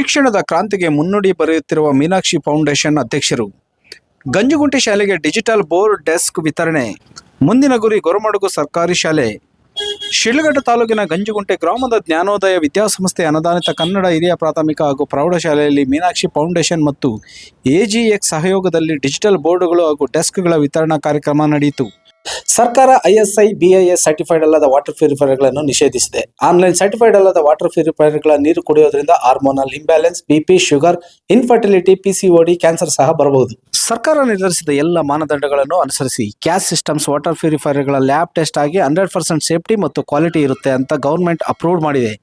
ಶಿಕ್ಷಣದ ಕ್ರಾಂತಿಗೆ ಮುನ್ನುಡಿ ಬರೆಯುತ್ತಿರುವ ಮೀನಾಕ್ಷಿ ಫೌಂಡೇಶನ್ ಅಧ್ಯಕ್ಷರು. ಗಂಜುಗುಂಟೆ ಶಾಲೆಗೆ ಡಿಜಿಟಲ್ ಬೋರ್ಡ್ ಡೆಸ್ಕ್ ವಿತರಣೆ. ಮುಂದಿನ ಗುರಿ ಗೊರಮಡುಗು ಸರ್ಕಾರಿ ಶಾಲೆ. ಶಿಡ್ಲಘಟ್ಟ ತಾಲೂಕಿನ ಗಂಜುಗುಂಟೆ ಗ್ರಾಮದ ಜ್ಞಾನೋದಯ ವಿದ್ಯಾಸಂಸ್ಥೆ ಅನುದಾನಿತ ಕನ್ನಡ ಹಿರಿಯ ಪ್ರಾಥಮಿಕ ಹಾಗೂ ಪ್ರೌಢಶಾಲೆಯಲ್ಲಿ ಮೀನಾಕ್ಷಿ ಫೌಂಡೇಶನ್ ಮತ್ತು ಎಜಿಎಕ್ಸ್ ಸಹಯೋಗದಲ್ಲಿ ಡಿಜಿಟಲ್ ಬೋರ್ಡುಗಳು ಹಾಗೂ ಡೆಸ್ಕ್ಗಳ ವಿತರಣಾ ಕಾರ್ಯಕ್ರಮ ನಡೆಯಿತು. ಸರ್ಕಾರ ಐಎಸ್ಐ ಬಿಐಎಸ್ ಸರ್ಟಿಫೈಡ್ ಅಲ್ಲದ ವಾಟರ್ ಪ್ಯೂರಿಫೈರ್ಗಳನ್ನು ನಿಷೇಧಿಸಿದೆ. ಆನ್ಲೈನ್ ಸರ್ಟಿಫೈಡ್ ಅಲ್ಲದ ವಾಟರ್ ಪ್ಯೂರಿಫೈಯರ್ಗಳ ನೀರು ಕುಡಿಯೋದ್ರಿಂದ hormonal imbalance BP sugar infertility PCOD cancer ಸಹ ಬರಬಹುದು. ಸರ್ಕಾರ ನಿರ್ಧರಿಸಿದ ಎಲ್ಲ ಮಾನದಂಡಗಳನ್ನು ಅನುಸರಿಸಿ. ಕ್ಯಾಸ್ ಸಿಸ್ಟಮ್ಸ್ ವಾಟರ್ ಪ್ಯೂರಿಫೈರ್ಗಳ ಲ್ಯಾಬ್ ಟೆಸ್ಟ್ ಆಗಿ ಹಂಡ್ರೆಡ್ ಪರ್ಸೆಂಟ್ ಸೇಫ್ಟಿ ಮತ್ತು ಕ್ವಾಲಿಟಿ ಇರುತ್ತೆ ಅಂತ ಗೌರ್ಮೆಂಟ್ ಅಪ್ರೂವ್ ಮಾಡಿದೆ.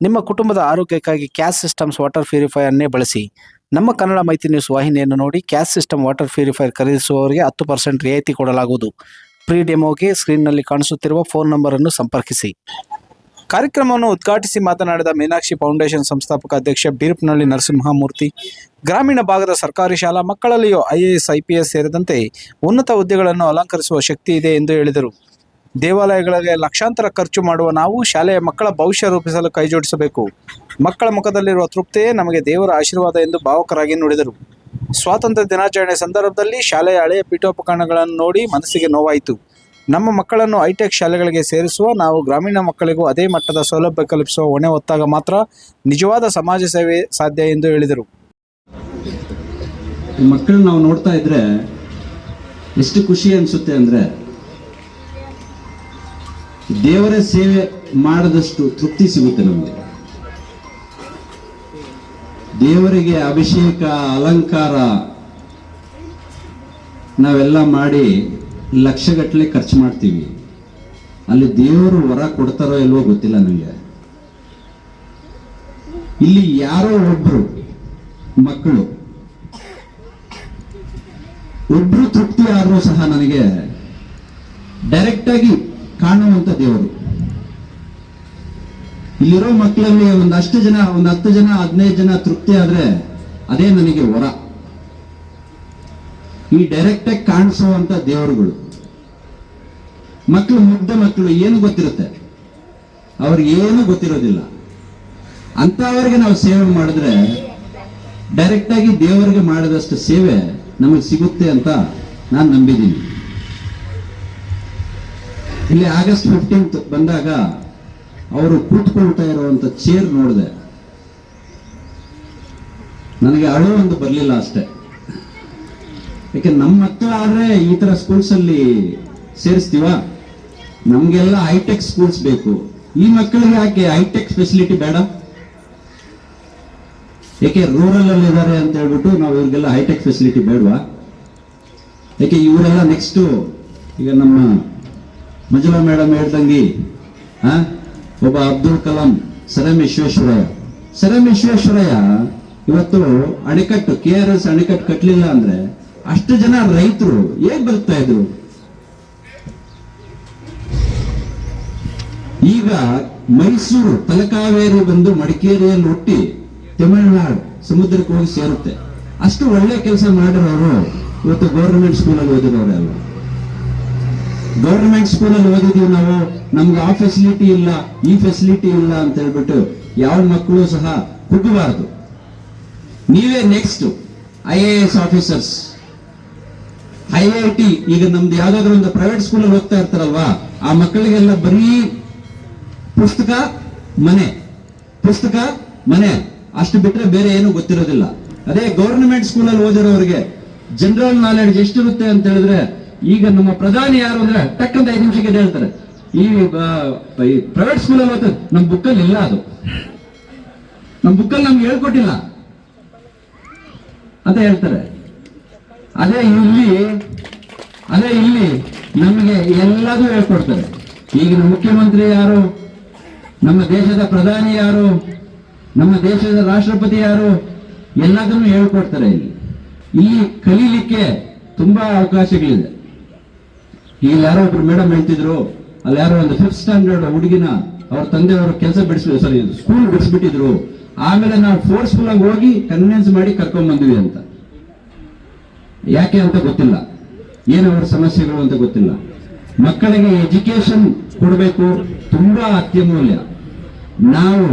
ನಿಮ್ಮ ಕುಟುಂಬದ ಆರೋಗ್ಯಕ್ಕಾಗಿ ಕ್ಯಾಸ್ ಸಿಸ್ಟಮ್ಸ್ ವಾಟರ್ ಪ್ಯೂರಿಫೈಯರ್ನೇ ಬಳಸಿ. ನಮ್ಮ ಕನ್ನಡ ಮೈತ್ರಿ ನ್ಯೂಸ್ ವಾಹಿನಿಯನ್ನು ನೋಡಿ ಕ್ಯಾಸ್ ಸಿಸ್ಟಮ್ ವಾಟರ್ ಪ್ಯೂರಿಫೈರ್ ಖರೀದಿಸುವವರಿಗೆ ಹತ್ತು ಪರ್ಸೆಂಟ್ ರಿಯಾಯಿತಿ ಕೊಡಲಾಗುವುದು. ಪ್ರೀ ಡೆಮೋಗೆ ಸ್ಕ್ರೀನ್ನಲ್ಲಿ ಕಾಣಿಸುತ್ತಿರುವ ಫೋನ್ ನಂಬರನ್ನು ಸಂಪರ್ಕಿಸಿ. ಕಾರ್ಯಕ್ರಮವನ್ನು ಉದ್ಘಾಟಿಸಿ ಮಾತನಾಡಿದ ಮೀನಾಕ್ಷಿ ಫೌಂಡೇಶನ್ ಸಂಸ್ಥಾಪಕ ಅಧ್ಯಕ್ಷ ಬೀರಪ್ನಹಳ್ಳಿ ನರಸಿಂಹಮೂರ್ತಿ, ಗ್ರಾಮೀಣ ಭಾಗದ ಸರ್ಕಾರಿ ಶಾಲಾ ಮಕ್ಕಳಲ್ಲಿಯೂ ಐಎಎಸ್, ಐಪಿಎಸ್ ಸೇರಿದಂತೆ ಉನ್ನತ ಹುದ್ದೆಗಳನ್ನು ಅಲಂಕರಿಸುವ ಶಕ್ತಿ ಇದೆ ಎಂದು ಹೇಳಿದರು. ದೇವಾಲಯಗಳಿಗೆ ಲಕ್ಷಾಂತರ ಖರ್ಚು ಮಾಡುವ ನಾವು ಶಾಲೆಯ ಮಕ್ಕಳ ಭವಿಷ್ಯ ರೂಪಿಸಲು ಕೈಜೋಡಿಸಬೇಕು. ಮಕ್ಕಳ ಮುಖದಲ್ಲಿರುವ ತೃಪ್ತಿಯೇ ನಮಗೆ ದೇವರ ಆಶೀರ್ವಾದ ಎಂದು ಭಾವಕರಾಗಿ ನುಡಿದರು. ಸ್ವಾತಂತ್ರ್ಯ ದಿನಾಚರಣೆ ಸಂದರ್ಭದಲ್ಲಿ ಶಾಲೆಯ ಹಳೆಯ ಪೀಠೋಪಕರಣಗಳನ್ನು ನೋಡಿ ಮನಸ್ಸಿಗೆ ನೋವಾಯಿತು. ನಮ್ಮ ಮಕ್ಕಳನ್ನು ಹೈಟೆಕ್ ಶಾಲೆಗಳಿಗೆ ಸೇರಿಸುವ ನಾವು ಗ್ರಾಮೀಣ ಮಕ್ಕಳಿಗೂ ಅದೇ ಮಟ್ಟದ ಸೌಲಭ್ಯ ಕಲ್ಪಿಸುವ ಹೊಣೆ ಹೊತ್ತಾಗ ಮಾತ್ರ ನಿಜವಾದ ಸಮಾಜ ಸೇವೆ ಸಾಧ್ಯ ಎಂದು ಹೇಳಿದರು. ಮಕ್ಕಳನ್ನ ನಾವು ನೋಡ್ತಾ ಇದ್ರೆ ಎಷ್ಟು ಖುಷಿ ಅನಿಸುತ್ತೆ ಅಂದರೆ ದೇವರ ಸೇವೆ ಮಾಡದಷ್ಟು ತೃಪ್ತಿ ಸಿಗುತ್ತೆ ನಮಗೆ. ದೇವರಿಗೆ ಅಭಿಷೇಕ, ಅಲಂಕಾರ ನಾವೆಲ್ಲ ಮಾಡಿ ಲಕ್ಷಗಟ್ಟಲೆ ಖರ್ಚು ಮಾಡ್ತೀವಿ. ಅಲ್ಲಿ ದೇವರು ವರ ಕೊಡ್ತಾರೋ ಇಲ್ವೋ ಗೊತ್ತಿಲ್ಲ ನನಗೆ ಇಲ್ಲಿ ಯಾರೋ ಒಬ್ರು ಮಕ್ಕಳು. ಒಬ್ರು ತೃಪ್ತಿ ಆದರೂ ಸಹ ನನಗೆ ಡೈರೆಕ್ಟಾಗಿ ಕಾಣುವಂಥ ದೇವರು. ಇಲ್ಲಿರೋ ಮಕ್ಕಳಲ್ಲಿ ಒಂದಷ್ಟು ಜನ ಒಂದ್ ಹತ್ತು ಜನ, ಹದಿನೈದು ಜನ ತೃಪ್ತಿ ಆದ್ರೆ ಅದೇ ನನಗೆ ವರ. ಈ ಡೈರೆಕ್ಟ್ ಆಗಿ ಕಾಣಿಸುವಂತ ದೇವರುಗಳು. ಮಕ್ಕಳು ಮುಗ್ಧ ಮಕ್ಕಳು ಏನು ಗೊತ್ತಿರುತ್ತೆ? ಅವ್ರಿಗೆ ಏನು ಗೊತ್ತಿರೋದಿಲ್ಲ. ಅಂತವರಿಗೆ ನಾವು ಸೇವೆ ಮಾಡಿದ್ರೆ ಡೈರೆಕ್ಟ್ ಆಗಿ ದೇವರಿಗೆ ಮಾಡಿದಷ್ಟು ಸೇವೆ ನಮಗೆ ಸಿಗುತ್ತೆ ಅಂತ ನಾನು ನಂಬಿದ್ದೀನಿ. ಇಲ್ಲಿ ಆಗಸ್ಟ್ ಫಿಫ್ಟೀನ್ತ್ ಬಂದಾಗ ಅವರು ಕೂತ್ಕೊಳ್ತಾ ಇರುವಂತ ಚೇರ್ ನೋಡಿದೆ. ನನಗೆ ಅಳು ಒಂದು ಬರಲಿಲ್ಲ ಅಷ್ಟೇ. ಯಾಕೆ ನಮ್ಮ ಮಕ್ಕಳಾದ್ರೆ ಈ ತರ ಸ್ಕೂಲ್ಸ್ ಅಲ್ಲಿ ಸೇರಿಸ್ತೀವ? ನಮ್ಗೆಲ್ಲ ಹೈಟೆಕ್ ಸ್ಕೂಲ್ಸ್ ಬೇಕು. ಈ ಮಕ್ಕಳಿಗೆ ಯಾಕೆ ಹೈಟೆಕ್ ಫೆಸಿಲಿಟಿ ಬೇಡ? ಯಾಕೆ ರೂರಲ್ ಅಲ್ಲಿ ಇದ್ದಾರೆ ಅಂತ ಹೇಳ್ಬಿಟ್ಟು ನಾವು ಇವ್ರಿಗೆಲ್ಲ ಹೈಟೆಕ್ ಫೆಸಿಲಿಟಿ ಬೇಡವಾ? ಯಾಕೆ ಇವರೆಲ್ಲ ನೆಕ್ಸ್ಟ್ ಈಗ ನಮ್ಮ ಮಂಜುಳಾ ಮೇಡಮ್ ಹೇಳ್ದಂಗೆ ಆ, ಒಬ್ಬ ಅಬ್ದುಲ್ ಕಲಾಂ ಸರಮೇಶ್ವೇಶ್ವರಯ್ಯ. ಸರಮೇಶ್ವೇಶ್ವರಯ್ಯ ಸರ್ ವಿಶ್ವೇಶ್ವರಯ್ಯ ಇವತ್ತು ಅಣೆಕಟ್ಟು, ಕೆ ಆರ್ ಎಸ್ ಅಣೆಕಟ್ಟು ಕಟ್ಟಲಿಲ್ಲ ಅಂದ್ರೆ ಅಷ್ಟು ಜನ ರೈತರು ಹೇಗ್ ಬರ್ತಾ ಇದ್ರು? ಈಗ ಮೈಸೂರು ತಲಕಾವೇರಿ ಬಂದು ಮಡಿಕೇರಿಯಲ್ಲಿ ಹುಟ್ಟಿ ತಮಿಳುನಾಡು ಸಮುದ್ರಕ್ಕೆ ಹೋಗಿ ಸೇರುತ್ತೆ. ಅಷ್ಟು ಒಳ್ಳೆ ಕೆಲಸ ಮಾಡಿರೋರು ಇವತ್ತು ಗೌರ್ಮೆಂಟ್ ಸ್ಕೂಲಲ್ಲಿ ಓದಿರೋರೆ ಅಲ್ಲ ಗೌರ್ಮೆಂಟ್ ಸ್ಕೂಲಲ್ಲಿ ಓದಿದೀವಿ ನಾವು, ನಮ್ಗೆ ಆ ಫೆಸಿಲಿಟಿ ಇಲ್ಲ, ಈ ಫೆಸಿಲಿಟಿ ಇಲ್ಲ ಅಂತ ಹೇಳ್ಬಿಟ್ಟು ಯಾವ ಮಕ್ಕಳು ಸಹ ಕುಗ್ಗಬಾರದು. ನೀವೇ next I A S officers I I T ಈಗ ನಮ್ದು ಯಾವ್ದಾದ್ರು ಒಂದು ಪ್ರೈವೇಟ್ ಸ್ಕೂಲಲ್ಲಿ ಹೋಗ್ತಾ ಇರ್ತಾರಲ್ವಾ, ಆ ಮಕ್ಕಳಿಗೆಲ್ಲ ಬರೀ ಪುಸ್ತಕ, ಮನೆ ಪುಸ್ತಕ, ಮನೆ, ಅಷ್ಟು ಬಿಟ್ರೆ ಬೇರೆ ಏನು ಗೊತ್ತಿರೋದಿಲ್ಲ. ಅದೇ ಗೌರ್ಮೆಂಟ್ ಸ್ಕೂಲಲ್ಲಿ ಓದಿರೋರಿಗೆ ಜನರಲ್ ನಾಲೆಡ್ಜ್ ಎಷ್ಟಿರುತ್ತೆ ಅಂತ ಹೇಳಿದ್ರೆ ಈಗ ನಮ್ಮ ಪ್ರಧಾನಿ ಯಾರು ಅಂದ್ರೆ ತಕ್ಕಂತ ಅಂತ ಐದು ನಿಮಿಷಕ್ಕೆ ಹೇಳ್ತಾರೆ. ಈ ಪ್ರೈವೇಟ್ ಸ್ಕೂಲಲ್ಲಿ ನಮ್ ನಮ್ಮ ಬುಕ್ಕಲ್ಲಿ ಇಲ್ಲ ಅದು. ನಮ್ಮ ಬುಕ್ಕಲ್ಲಿ ನಮ್ಗೆ ಹೇಳ್ಕೊಟ್ಟಿಲ್ಲ. ಅಂತ ಹೇಳ್ತಾರೆ. ಅದೇ ಇಲ್ಲಿ ಅದೇ ಇಲ್ಲಿ ನಮಗೆ ಎಲ್ಲದೂ ಹೇಳ್ಕೊಡ್ತಾರೆ. ಈಗಿನ ಮುಖ್ಯಮಂತ್ರಿ ಯಾರು? ನಮ್ಮ ದೇಶದ ಪ್ರಧಾನಿ ಯಾರು? ನಮ್ಮ ದೇಶದ ರಾಷ್ಟ್ರಪತಿ ಯಾರು? ಎಲ್ಲದನ್ನು ಹೇಳ್ಕೊಡ್ತಾರೆ ಇಲ್ಲಿ. ಇಲ್ಲಿ ಕಲೀಲಿಕ್ಕೆ ತುಂಬಾ ಅವಕಾಶಗಳಿದೆ. ಇಲ್ಲಿ ಯಾರೋ ಒಬ್ರು ಮೇಡಮ್ ಹೇಳ್ತಿದ್ರು, ಅಲ್ಲಿ ಯಾರೋ ಒಂದು ಫಿಫ್ತ್ ಸ್ಟ್ಯಾಂಡರ್ಡ್ ಹುಡುಗಿನ ಅವ್ರ ತಂದೆಯವರು ಕೆಲಸ ಬಿಡಿಸಿದ್ರು ಸರಿ ಸ್ಕೂಲ್ ಬಿಡಿಸ್ಬಿಟ್ಟಿದ್ರು. ಆಮೇಲೆ ನಾವು ಫೋರ್ಸ್ಫುಲ್ ಆಗಿ ಹೋಗಿ ಕನ್ವಿನ್ಸ್ ಮಾಡಿ ಕರ್ಕೊಂಡ್ ಬಂದ್ವಿ ಅಂತ. ಯಾಕೆ ಅಂತ ಗೊತ್ತಿಲ್ಲ. ಏನು ಅವರ ಸಮಸ್ಯೆಗಳು ಅಂತ ಗೊತ್ತಿಲ್ಲ. ಮಕ್ಕಳಿಗೆ ಎಜುಕೇಶನ್ ಕೊಡಬೇಕು ತುಂಬಾ ಅತ್ಯಮೂಲ್ಯ. ನಾವು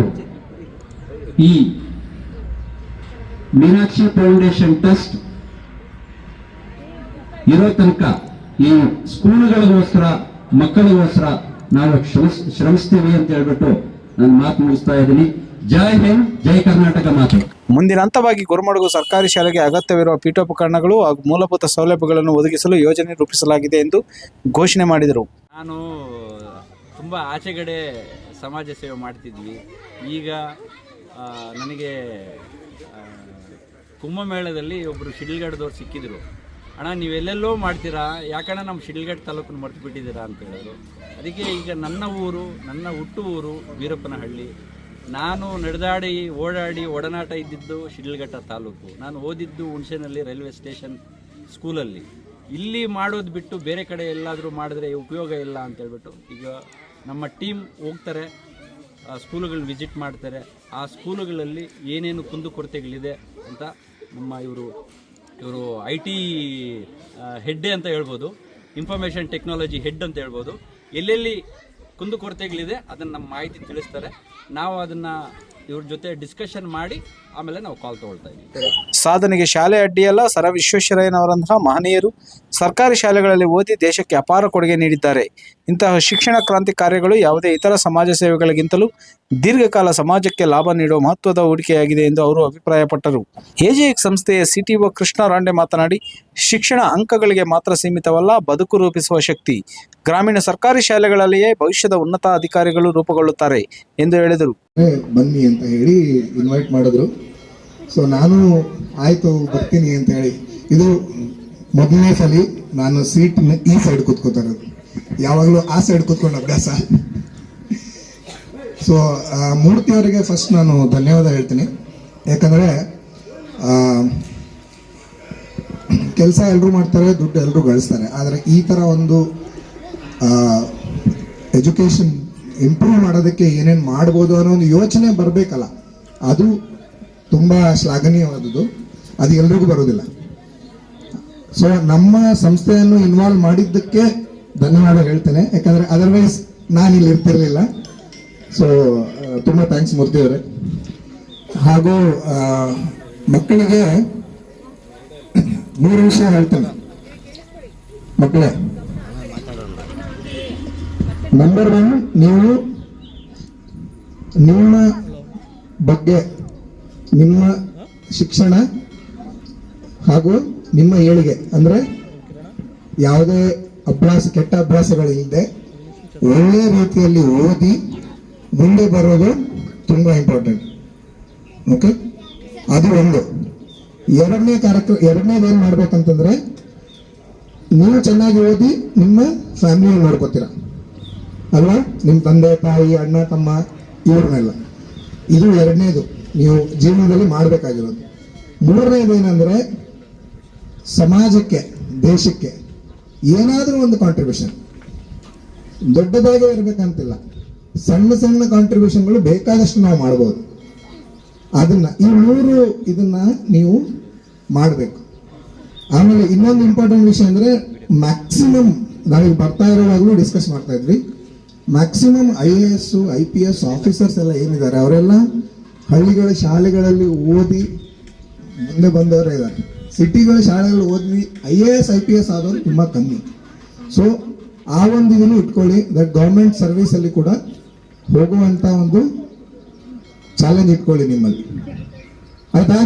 ಈ ಮೀನಾಕ್ಷಿ ಫೌಂಡೇಶನ್ ಟ್ರಸ್ಟ್ ಇರೋ ತನಕ ಈ ಸ್ಕೂಲ್ಗಳಿಗೋಸ್ಕರ ಮಕ್ಕಳಿಗೋಸ್ಕರ ನಾವು ಶ್ರಮಿಸ್ ಶ್ರಮಿಸ್ತೀವಿ ಅಂತ ಹೇಳ್ಬಿಟ್ಟು ನಾನು ಮಾತು ಮುಗಿಸ್ತಾ ಇದ್ದೀನಿ. ಜೈ ಹಿಂದ್ ಜೈ ಕರ್ನಾಟಕ ಮಾತು. ಮುಂದಿನ ಹಂತವಾಗಿ ಗುರುಮಡುಗು ಸರ್ಕಾರಿ ಶಾಲೆಗೆ ಅಗತ್ಯವಿರುವ ಪೀಠೋಪಕರಣಗಳು ಹಾಗೂ ಮೂಲಭೂತ ಸೌಲಭ್ಯಗಳನ್ನು ಒದಗಿಸಲು ಯೋಜನೆ ರೂಪಿಸಲಾಗಿದೆ ಎಂದು ಘೋಷಣೆ ಮಾಡಿದರು. ನಾನು ತುಂಬ ಆಚೆಗಡೆ ಸಮಾಜ ಸೇವೆ ಮಾಡ್ತಿದ್ವಿ. ಈಗ ನನಗೆ ಕುಂಭಮೇಳದಲ್ಲಿ ಒಬ್ಬರು ಶಿಡ್ಲಘಟ್ಟದವ್ರು ಸಿಕ್ಕಿದ್ರು. ಅಣ್ಣ ನೀವೆಲ್ಲೆಲ್ಲೋ ಮಾಡ್ತೀರಾ? ಯಾಕಣ್ಣ ನಮ್ಮ ಶಿಡ್ಲಘಟ್ಟ ತಾಲೂಕನ್ನು ಮರ್ತು ಬಿಟ್ಟಿದ್ದೀರಾ ಅಂತ ಹೇಳಿದ್ರು. ಅದಕ್ಕೆ ಈಗ ನನ್ನ ಊರು, ನನ್ನ ಹುಟ್ಟು ಊರು ವೀರಪ್ಪನಹಳ್ಳಿ. ನಾನು ನಡೆದಾಡಿ, ಓಡಾಡಿ, ಒಡನಾಟ ಇದ್ದಿದ್ದು ಶಿಡ್ಲಘಟ್ಟ ತಾಲೂಕು. ನಾನು ಓದಿದ್ದು ಹುಣಸೆನಲ್ಲಿ ರೈಲ್ವೆ ಸ್ಟೇಷನ್ ಸ್ಕೂಲಲ್ಲಿ. ಇಲ್ಲಿ ಮಾಡೋದು ಬಿಟ್ಟು ಬೇರೆ ಕಡೆ ಎಲ್ಲಾದರೂ ಮಾಡಿದ್ರೆ ಉಪಯೋಗ ಇಲ್ಲ ಅಂತ ಹೇಳ್ಬಿಟ್ಟು ಈಗ ನಮ್ಮ ಟೀಮ್ ಹೋಗ್ತಾರೆ, ಆ ಸ್ಕೂಲುಗಳನ್ನ ವಿಸಿಟ್ ಮಾಡ್ತಾರೆ. ಆ ಸ್ಕೂಲುಗಳಲ್ಲಿ ಏನೇನು ಕುಂದುಕೊರತೆಗಳಿದೆ ಅಂತ ನಮ್ಮ ಇವರು ಇವರು ಐ ಟಿ ಹೆಡ್ಡೆ ಅಂತ ಹೇಳ್ಬೋದು. ಇನ್ಫಾರ್ಮೇಷನ್ ಟೆಕ್ನಾಲಜಿ ಹೆಡ್ ಅಂತ ಹೇಳ್ಬೋದು. ಎಲ್ಲೆಲ್ಲಿ ಕುಂದುಕೊರತೆಗಳಿದೆ ಅದನ್ನು ನಮ್ಮ ಮಾಹಿತಿ ತಿಳಿಸ್ತಾರೆ. ನಾವು ಅದನ್ನು ಇವ್ರ ಜೊತೆ ಡಿಸ್ಕಷನ್ ಮಾಡಿ ಆಮೇಲೆ ನಾವು ಕಾಲ್ ತಗೊಳ್ತಾ ಇದ್ದೀವಿ. ಸಾಧನೆಗೆ ಶಾಲೆ ಅಡ್ಡಿಯಲ್ಲ, ಸರ ವಿಶ್ವೇಶ್ವರಯ್ಯನವರಂತಹ ಮಹನೀಯರು ಸರ್ಕಾರಿ ಶಾಲೆಗಳಲ್ಲಿ ಓದಿ ದೇಶಕ್ಕೆ ಅಪಾರ ಕೊಡುಗೆ ನೀಡಿದ್ದಾರೆ. ಇಂತಹ ಶಿಕ್ಷಣ ಕ್ರಾಂತಿ ಕಾರ್ಯಗಳು ಯಾವುದೇ ಇತರ ಸಮಾಜ ಸೇವೆಗಳಿಗಿಂತಲೂ ದೀರ್ಘಕಾಲ ಸಮಾಜಕ್ಕೆ ಲಾಭ ನೀಡುವ ಮಹತ್ವದ ಹೂಡಿಕೆಯಾಗಿದೆ ಎಂದು ಅವರು ಅಭಿಪ್ರಾಯಪಟ್ಟರು. ಎಜೆಎಕ್ ಸಂಸ್ಥೆಯ ಸಿಟಿಒ ಕೃಷ್ಣ ರಾಂಡೆ ಮಾತನಾಡಿ, ಶಿಕ್ಷಣ ಅಂಕಗಳಿಗೆ ಮಾತ್ರ ಸೀಮಿತವಲ್ಲ, ಬದುಕು ರೂಪಿಸುವ ಶಕ್ತಿ. ಗ್ರಾಮೀಣ ಸರ್ಕಾರಿ ಶಾಲೆಗಳಲ್ಲಿಯೇ ಭವಿಷ್ಯದ ಉನ್ನತ ಅಧಿಕಾರಿಗಳು ರೂಪುಗೊಳ್ಳುತ್ತಾರೆ ಎಂದು ಹೇಳಿದರು. ಬನ್ನಿ ಅಂತ ಹೇಳಿ ಇನ್ವೈಟ್ ಮಾಡಿದ್ರು. ಸೊ ನಾನು ಆಯ್ತು, ಬರ್ತೀನಿ ಅಂತ ಹೇಳಿ. ಇದು ಮೊದಲನೇ ಸಲ ನಾನು ಸೀಟ್ ಈ ಸೈಡ್ ಕೂತ್ಕೋತಾರದು ಯಾವಾಗಲೂ ಆ ಸೈಡ್ ಕೂತ್ಕೊಂಡು ಅಭ್ಯಾಸ. ಸೊ ಮೂರ್ತಿ ಅವರಿಗೆ ಫಸ್ಟ್ ನಾನು ಧನ್ಯವಾದ ಹೇಳ್ತೀನಿ. ಯಾಕಂದರೆ ಕೆಲಸ ಎಲ್ಲರೂ ಮಾಡ್ತಾರೆ, ದುಡ್ಡು ಎಲ್ಲರೂ ಗಳಿಸ್ತಾರೆ. ಆದರೆ ಈ ಥರ ಒಂದು ಎಜುಕೇಷನ್ ಇಂಪ್ರೂವ್ ಮಾಡೋದಕ್ಕೆ ಏನೇನು ಮಾಡ್ಬೋದು ಅನ್ನೋ ಒಂದು ಯೋಚನೆ ಬರಬೇಕಲ್ಲ, ಅದು ತುಂಬ ಶ್ಲಾಘನೀಯವಾದದ್ದು. ಅದು ಎಲ್ರಿಗೂ ಬರೋದಿಲ್ಲ ಸೊ ನಮ್ಮ ಸಂಸ್ಥೆಯನ್ನು ಇನ್ವಾಲ್ವ್ ಮಾಡಿದ್ದಕ್ಕೆ ಧನ್ಯವಾದ ಹೇಳ್ತೇನೆ. ಯಾಕಂದರೆ ಅದರ್ವೈಸ್ ನಾನು ಇಲ್ಲಿ ಇರ್ತಿರಲಿಲ್ಲ ಸೊ ತುಂಬ ಥ್ಯಾಂಕ್ಸ್ ಮೂರ್ತಿ ಅವರೇ. ಹಾಗೂ ಮಕ್ಕಳಿಗೆ ಮೂರು ವಿಷಯ ಹೇಳ್ತೇನೆ. ಮಕ್ಕಳೇ ನಂಬರ್ ಒನ್ ನೀವು ನಿಮ್ಮ ಬಗ್ಗೆ, ನಿಮ್ಮ ಶಿಕ್ಷಣ ಹಾಗೂ ನಿಮ್ಮ ಏಳಿಗೆ, ಅಂದ್ರೆ ಯಾವುದೇ ಅಭ್ಯಾಸ, ಕೆಟ್ಟ ಅಭ್ಯಾಸಗಳಿಲ್ಲದೆ ಒಳ್ಳೆ ರೀತಿಯಲ್ಲಿ ಓದಿ ಮುಂದೆ ಬರೋದು ತುಂಬಾ ಇಂಪಾರ್ಟೆಂಟ್ ಓಕೆ ಅದು ಒಂದು. ಎರಡನೇ ಕಾರ್ಯಕ್ರಮ ಎರಡನೇದು ಏನು ಮಾಡ್ಬೇಕಂತಂದ್ರೆ, ನೀವು ಚೆನ್ನಾಗಿ ಓದಿ ನಿಮ್ಮ ಫ್ಯಾಮಿಲಿ ನೋಡ್ಕೋತೀರ. ಅಲ್ವಾ? ನಿಮ್ಮ ತಂದೆ, ತಾಯಿ, ಅಣ್ಣ, ತಮ್ಮ, ಇವ್ರನ್ನೆಲ್ಲ. ಇದು ಎರಡನೇದು. ನೀವು ಜೀವನದಲ್ಲಿ ಮಾಡಬೇಕಾಗಿರೋದು. ಮೂರನೇದು ಏನಂದರೆ, ಸಮಾಜಕ್ಕೆ, ದೇಶಕ್ಕೆ ಏನಾದರೂ ಒಂದು ಕಾಂಟ್ರಿಬ್ಯೂಷನ್ ದೊಡ್ಡದಾಗಿ ಇರಬೇಕಂತಿಲ್ಲ. ಸಣ್ಣ ಸಣ್ಣ ಕಾಂಟ್ರಿಬ್ಯೂಷನ್ಗಳು ಬೇಕಾದಷ್ಟು ನಾವು ಮಾಡ್ಬೋದು. ಅದನ್ನ ಈ ಮೂರು ಇದನ್ನ ನೀವು ಮಾಡಬೇಕು. ಆಮೇಲೆ ಇನ್ನೊಂದು ಇಂಪಾರ್ಟೆಂಟ್ ವಿಷಯ ಅಂದರೆ ಮ್ಯಾಕ್ಸಿಮಮ್ ನಾವೀಗ ಬರ್ತಾ ಇರೋವಾಗಲೂ ಡಿಸ್ಕಸ್ ಮಾಡ್ತಾ ಇದ್ವಿ. Maximum I A S I P S officers ಎಲ್ಲ ಏನಿದ್ದಾರೆ, ಅವರೆಲ್ಲ ಹಳ್ಳಿಗಳ ಶಾಲೆಗಳಲ್ಲಿ ಓದಿ ಮುಂದೆ ಬಂದವರೇ ಇದ್ದಾರೆ. ಸಿಟಿಗಳ ಶಾಲೆಗಳು ಓದಿ I A S I P S ಆದವರು ತುಂಬ ಕಮ್ಮಿ. ಸೊ ಆ ಒಂದು ಇದನ್ನು ಇಟ್ಕೊಳ್ಳಿ ದಟ್ ಗೌರ್ಮೆಂಟ್ ಸರ್ವಿಸಲ್ಲಿ ಕೂಡ ಹೋಗುವಂಥ ಒಂದು ಚಾಲೆಂಜ್ ಇಟ್ಕೊಳ್ಳಿ ನಿಮ್ಮಲ್ಲಿ. ಆಯ್ತಾ?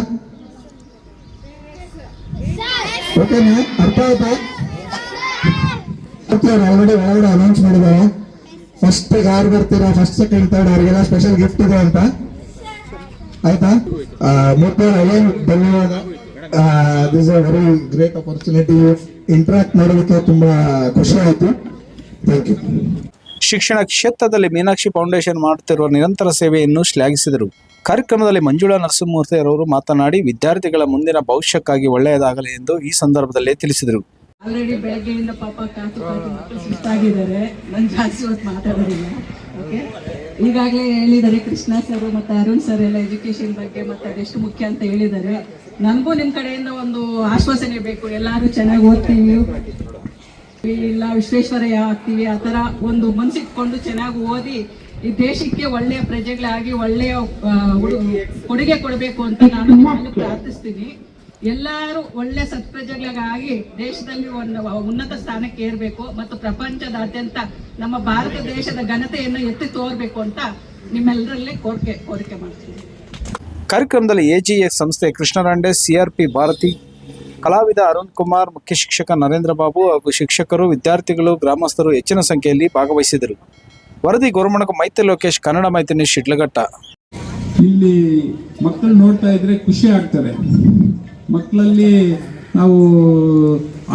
ಓಕೆನಾ ಅರ್ಥ ಆಯ್ತಾ? ಆಲ್ರೆಡಿ ಒಳಗಡೆ ಅನೌನ್ಸ್ ಮಾಡಿದ್ದಾರೆ. ಫಸ್ಟ್ ಯಾರು ಬರ್ತೀರಾ? ಫಸ್ಟ್ ಸೆಕೆಂಡ್ ತರ್ಡ್ ಅವರಿಗೆಲ್ಲ ಸ್ಪೆಷಲ್ ಗಿಫ್ಟ್ ಇದೆ ಅಂತ. ಆಯ್ತಾ? ಮತ್ತೆ ಧನ್ಯವಾದ. This a very great opportunity interact ಮಾಡೋದಕ್ಕೆ ತುಂಬಾ ಖುಷಿ ಆಯ್ತು. ಥ್ಯಾಂಕ್ ಯು ಶಿಕ್ಷಣ ಕ್ಷೇತ್ರದಲ್ಲಿ ಮೀನಾಕ್ಷಿ ಫೌಂಡೇಶನ್ ಮಾಡುತ್ತಿರುವ ನಿರಂತರ ಸೇವೆಯನ್ನು ಶ್ಲಾಘಿಸಿದರು. ಕಾರ್ಯಕ್ರಮದಲ್ಲಿ ಮಂಜುಳಾ ನರಸಿಂಹಮೂರ್ತಿ ಅವರು ಮಾತನಾಡಿ, ವಿದ್ಯಾರ್ಥಿಗಳ ಮುಂದಿನ ಭವಿಷ್ಯಕ್ಕಾಗಿ ಒಳ್ಳೆಯದಾಗಲಿ ಎಂದು ಈ ಸಂದರ್ಭದಲ್ಲಿ ತಿಳಿಸಿದರು. ಆಲ್ರೆಡಿ ಬೆಳಗ್ಗೆಯಿಂದ ಪಾಪ ಕಾತು ಕಾತು ಮಕ್ಕಳು ಸುಸ್ತಾಗಿದ್ದಾರೆ. ನಾನು ಜಾಸ್ತಿ ಹೊತ್ತು ಮಾತಾಡೋದಿಲ್ಲ. ಓಕೆ ಈಗಾಗಲೇ ಹೇಳಿದ್ದಾರೆ ಕೃಷ್ಣ ಸರ್ ಮತ್ತೆ ಅರುಣ್ ಸರ್ ಎಲ್ಲ ಎಜುಕೇಶನ್ ಬಗ್ಗೆ ಮತ್ತೆ ಅದೆಷ್ಟು ಮುಖ್ಯ ಅಂತ ಹೇಳಿದ್ದಾರೆ. ನನಗೂ ನಿಮ್ಮ ಕಡೆಯಿಂದ ಒಂದು ಆಶ್ವಾಸನೆ ಬೇಕು. ಎಲ್ಲರೂ ಚೆನ್ನಾಗಿ ಓದ್ತೀವಿ. ಇಲ್ಲ ವಿಶ್ವೇಶ್ವರಯ್ಯ ಆಗ್ತೀವಿ. ಆ ಥರ ಒಂದು ಮನ್ಸಿಟ್ಕೊಂಡು ಚೆನ್ನಾಗಿ ಓದಿ ಈ ದೇಶಕ್ಕೆ ಒಳ್ಳೆಯ ಪ್ರಜೆಗಳಾಗಿ ಒಳ್ಳೆಯ ಕೊಡುಗೆ ಕೊಡಬೇಕು ಅಂತ ನಾನು ಪ್ರಾರ್ಥಿಸ್ತೀನಿ. ಎಲ್ಲರೂ ಒಳ್ಳೆ ಸತ್ಪ್ರಜೆಗಳಾಗಿ ದೇಶದಲ್ಲಿ ಒಂದು ಉನ್ನತ ಸ್ಥಾನಕ್ಕೆ ಏರಬೇಕು ಮತ್ತು ಪ್ರಪಂಚದಾದ್ಯಂತ ನಮ್ಮ ಭಾರತ ದೇಶದ ಘನತೆಯನ್ನು ಎತ್ತಿ ತೋರ್ಬೇಕು ಅಂತ ನಿಮ್ಮೆಲ್ಲರಲ್ಲಿ ಕೋರಿಕೆ ಕೋರಿಕೆ ಮಾಡ್ತೀನಿ. ಕಾರ್ಯಕ್ರಮದಲ್ಲಿ ಎಜಿಎಸ್ ಸಂಸ್ಥೆ ಕೃಷ್ಣರಾಂಡೆ ಸಿಆರ್ಪಿ ಭಾರತಿ ಕಲಾವಿದ ಅರುಣ್ ಕುಮಾರ್ ಮುಖ್ಯ ಶಿಕ್ಷಕ ನರೇಂದ್ರ ಬಾಬು ಹಾಗೂ ಶಿಕ್ಷಕರು ವಿದ್ಯಾರ್ಥಿಗಳು ಗ್ರಾಮಸ್ಥರು ಹೆಚ್ಚಿನ ಸಂಖ್ಯೆಯಲ್ಲಿ ಭಾಗವಹಿಸಿದರು. ವರದಿ ಗೋರ್ಮಣಕ ಮೈತ್ರಿ ಲೋಕೇಶ್ ಕನ್ನಡ ಮೈತ್ರಿ ಶಿಡ್ಲಘಟ್ಟ. ಇಲ್ಲಿ ಮಕ್ಕಳು ನೋಡ್ತಾ ಇದ್ರೆ ಖುಷಿ ಆಗ್ತಾರೆ. ಮಕ್ಕಳಲ್ಲಿ ನಾವು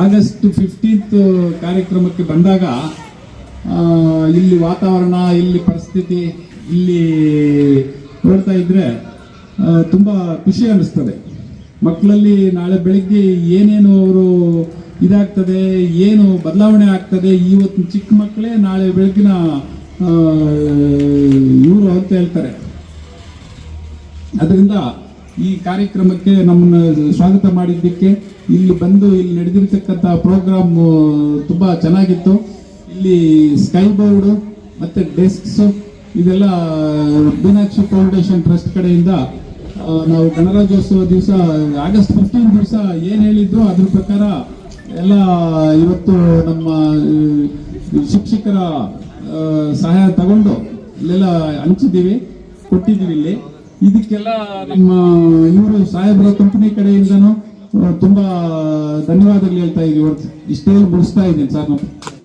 ಆಗಸ್ಟ್ ಫಿಫ್ಟೀನ್ತ್ ಕಾರ್ಯಕ್ರಮಕ್ಕೆ ಬಂದಾಗ ಇಲ್ಲಿ ವಾತಾವರಣ, ಇಲ್ಲಿ ಪರಿಸ್ಥಿತಿ, ಇಲ್ಲಿ ನೋಡ್ತಾ ಇದ್ರೆ ತುಂಬ ಖುಷಿ ಅನ್ನಿಸ್ತದೆ. ಮಕ್ಕಳಲ್ಲಿ ನಾಳೆ ಬೆಳಿಗ್ಗೆ ಏನೇನು ಅವರು ಇದಾಗ್ತದೆ, ಏನು ಬದಲಾವಣೆ ಆಗ್ತದೆ ಇವತ್ತು ಚಿಕ್ಕ ಮಕ್ಕಳೇ ನಾಳೆ ಬೆಳಗಿನ ಇವರು ಅಂತ ಹೇಳ್ತಾರೆ. ಅದರಿಂದ ಈ ಕಾರ್ಯಕ್ರಮಕ್ಕೆ ನಮ್ಮನ್ನು ಸ್ವಾಗತ ಮಾಡಿದ್ದಕ್ಕೆ ಇಲ್ಲಿ ಬಂದು ಇಲ್ಲಿ ನಡೆದಿರ್ತಕ್ಕಂಥ ಪ್ರೋಗ್ರಾಮ್ ತುಂಬ ಚೆನ್ನಾಗಿತ್ತು. ಇಲ್ಲಿ ಸ್ಕೈ ಬೋರ್ಡು ಮತ್ತು ಡೆಸ್ಕ್ಸು ಇದೆಲ್ಲ ಮೀನಾಕ್ಷಿ ಫೌಂಡೇಶನ್ ಟ್ರಸ್ಟ್ ಕಡೆಯಿಂದ ನಾವು ಗಣರಾಜ್ಯೋತ್ಸವ ದಿವಸ ಆಗಸ್ಟ್ ಫಿಫ್ಟೀನ್ ದಿವಸ ಏನು ಹೇಳಿದ್ರು ಅದ್ರ ಪ್ರಕಾರ ಎಲ್ಲ, ಇವತ್ತು ನಮ್ಮ ಶಿಕ್ಷಕರ ಸಹಾಯ ತಗೊಂಡು ಇಲ್ಲೆಲ್ಲ ಹಂಚಿದ್ದೀವಿ ಕೊಟ್ಟಿದ್ದೀವಿ ಇಲ್ಲಿ. ಇದಕ್ಕೆಲ್ಲ ನಮ್ಮ ಇವರು ಸಾಹೇಬರ ಕಂಪನಿ ಕಡೆಯಿಂದನೂ ತುಂಬಾ ಧನ್ಯವಾದಗಳು ಹೇಳ್ತಾ ಇದ್ದೀವಿ ಇಷ್ಟೇ ಮುಗಿಸ್ತಾ ಇದ್ದೀನಿ ಸರ್ ನಾವು